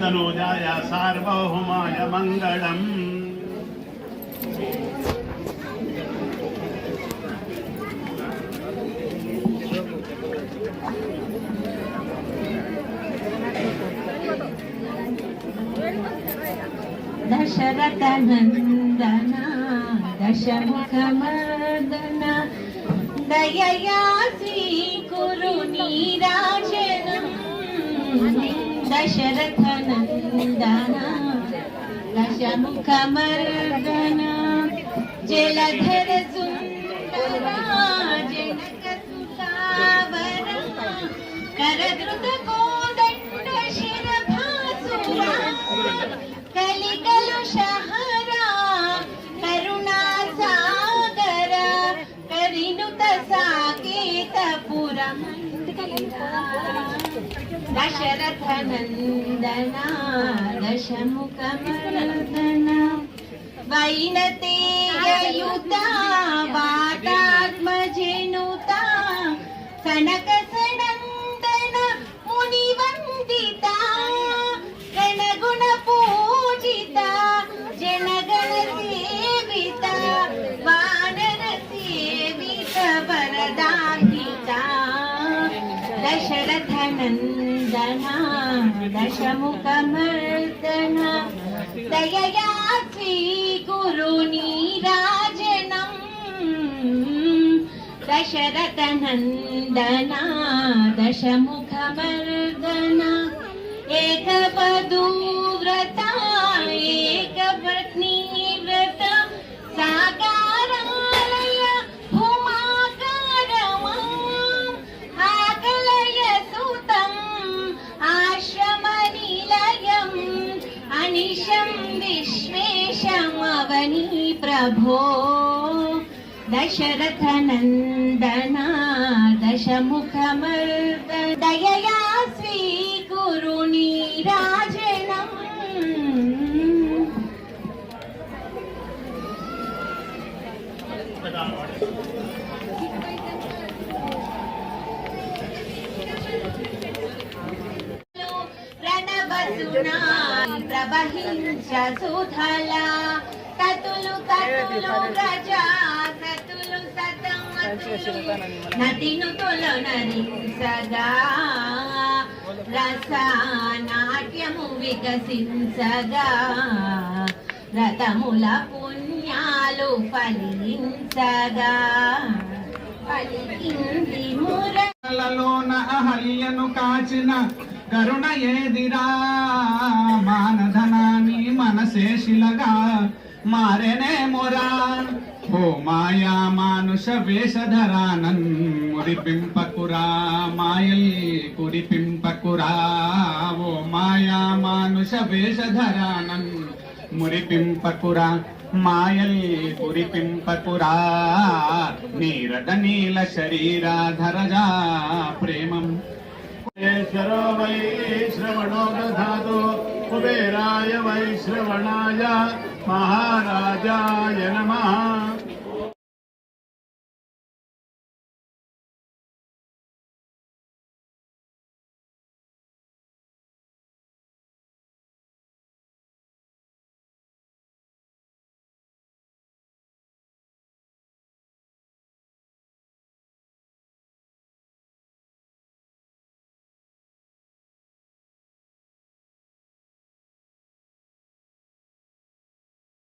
తనూజాయ సార్వభౌమాయ మంగళం. దశరథనందన దశముఖమర్దన దయయాసి కురు నీరాజనం. దశరథ నందన దశరథనందన దశముఖమర్దన జలధర సు దశరథ నందన దశముఖమర్దన వైనతేయుత వాతాత్మజనుత కనక दशमुखमर्दन। दयया गुरुनी दशरथनन्दना दशमुखमर्दना। एकपदूव्रता ప్రభో దశరథ నందన దశముఖమర్ద దయయా స్వీకురు నీరాజనం రణబసునా ప్రవహించ సుధల తతులు తతులు సతమతులు. నదిను తొలనని సదా రస నాట్యము వికసించగా. రథముల పుణ్యాలు ఫలించగా. ఫలింది మురలోన అహల్యను కాచిన కరుణ ఏదిరా? మానధనాన్ని మనశేషిలగా మారేనేమోరా ఓ మాయా మానుష వేషధరానన్ మురిపింపకురా మాయల్ కురిపింపకురా. ఓ మాయా మానుష వేషధరానన్ మురిపింపకురా మాయల్ కురిపింపకురా. నీరద నీల శరీరాధరజా ప్రేమం. కుబేశ్వరో వై శ్రవణో దాతో కుబేరాయ వై శ్రవణాయ महाराजाय नमः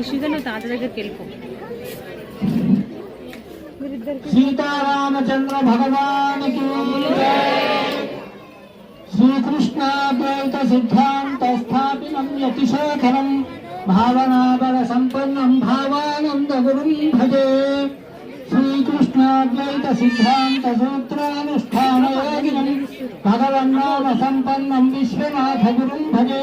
ఇష్యూగా నువ్వు తాత దగ్గరికి వెళ్ళిపో సీతారామచంద్ర భగవానికి శ్రీకృష్ణాద్వైత సిద్ధాంత స్థాపినం యతిశేఖరం భావనాబల సంపన్నం భావానంద గురుం భజే శ్రీకృష్ణాద్వైత సిద్ధాంత సూత్రానుష్ఠాన యోగినం భగవన్నామ సంపన్నం విశ్వనాథ గురుం భజే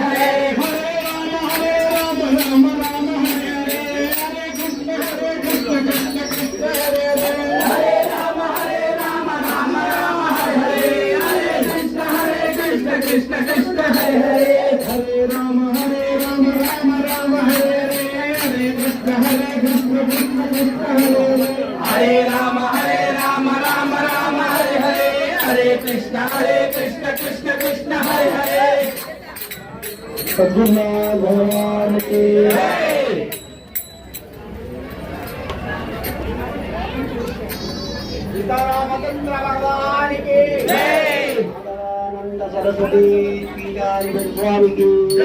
हरे कृष्ण हरे कृष्ण कृष्ण कृष्ण हरे हरे सद्गुरुनाथ भगवान की सीतारामचंद्र भगवान की जय सदानंद सरस्वती पीजानंद स्वामी की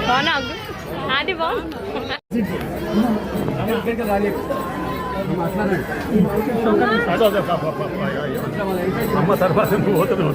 బాగున్నా అది బాగుంది అమ్మ తర్వాత నువ్వు పోతున్నావు